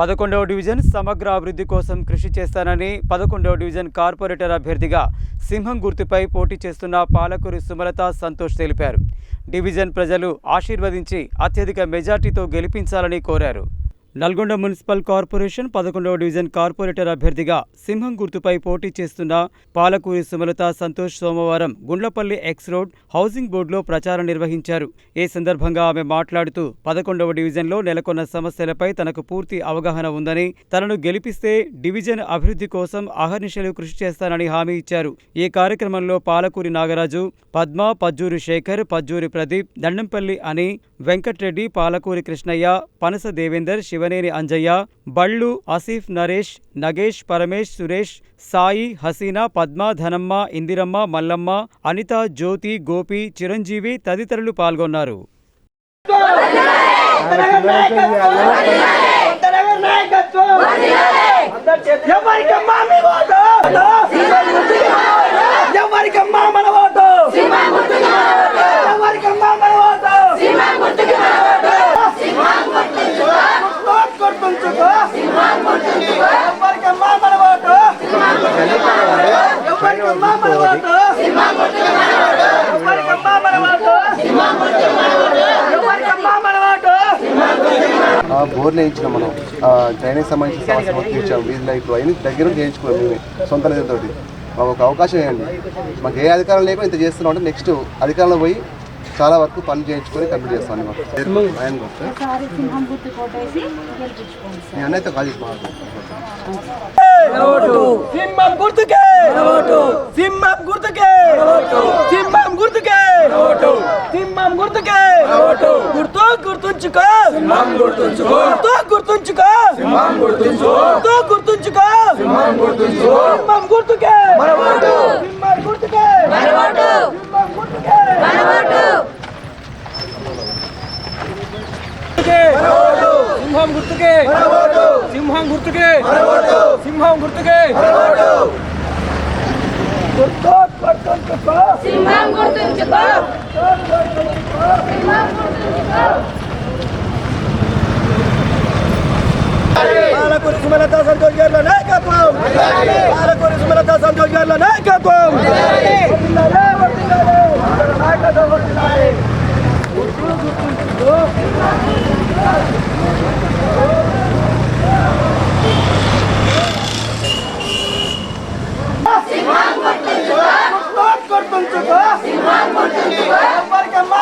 పదకొండవ డివిజన్ సమగ్ర అభివృద్ధి కోసం కృషి చేస్తానని పదకొండవ డివిజన్ కార్పొరేటర్ అభ్యర్థిగా సింహం గుర్తుపై పోటీ చేస్తున్న పాలకూరి సుమలత సంతోష్ తెలిపారు. డివిజన్ ప్రజలు ఆశీర్వదించి అత్యధిక మెజార్టీతో గెలిపించాలని కోరారు. నల్గొండ మున్సిపల్ కార్పొరేషన్ పదకొండవ డివిజన్ కార్పొరేటర్ అభ్యర్థిగా సింహం గుర్తుపై పోటీ చేస్తున్న పాలకూరి సుమలత సంతోష్ సోమవారం గుండ్లపల్లి ఎక్స్ రోడ్ హౌసింగ్ బోర్డులో ప్రచారం నిర్వహించారు. ఈ సందర్భంగా ఆమె మాట్లాడుతూ పదకొండవ డివిజన్లో నెలకొన్న సమస్యలపై తనకు పూర్తి అవగాహన ఉందని తనను గెలిపిస్తే డివిజన్ అభివృద్ధి కోసం అహర్నిశలు కృషి చేస్తానని హామీ ఇచ్చారు. ఈ కార్యక్రమంలో పాలకూరి నాగరాజు పద్మ పజ్జూరి శేఖర్ పజ్జూరి ప్రదీప్ దండంపల్లి అని వెంకట్రెడ్డి పాలకూరి కృష్ణయ్య పనస దేవేందర్ శివనేని అంజయ్య బళ్ళు ఆసిఫ్ నరేష్ నగేష్ పరమేష్ సురేష్ సాయి హసీనా పద్మ ధనమ్మ ఇందిరమ్మ మల్లమ్మ అనిత జ్యోతి గోపి చిరంజీవి తదితరులు పాల్గొన్నారు. ఎవరికమ్మా బోర్లు వేయించినాం మనం డ్రైనేజ్ సంబంధించిన సమస్య మొత్తం తీర్చాం వీధి లైట్లు అవన్నీ దగ్గర ఉండి చేయించుకున్నాం మేమే సొంత నిధులతోటి. మాకు ఒక అవకాశం ఇవ్వండి మాకు ఏ అధికారం లేకుండా ఇంత చేస్తున్నాం అంటే నెక్స్ట్ అధికారంలో పోయి చాలా వరకు పనులు చేయించుకొని కంప్లీట్ చేస్తాను మాకు ఆయన కూడా. ఒకసారి సింహం గుర్తు కొట్టేసి గెలిపించుకోండి సార్. నేను అన్నైతే కాల్ చేసి. సింహం గుర్తుకే! సింహం గుర్తుకే సింహం గుర్తుకే సింహం గుర్తుకే గుర్తు గుర్తుంచుకో. సింహం గుర్తుంచుకో. గుర్తు గుర్తుంచుకో. సింహం గుర్తుంచుకో. గుర్తు గుర్తుంచుకో. సింహం గుర్తుంచుకో. సింహం గుర్తుకే. సింహం గుర్తుకే. సింహం గుర్తుకే. సింహం గుర్తుకే. సింహం గుర్తుకే. సింహం గుర్తుకే. గుర్తు గుర్తుంచుకో. సింహం గుర్తుంచుకో. సింహం గుర్తుంచుకో. సుమలత సంతోష్ గారి నాయకత్వం. పాలకూరి సుమలత సంతోష్ గారి నాయకత్వం. సింహాన్ కొట్టించుకో. ఎవరికి అమ్మ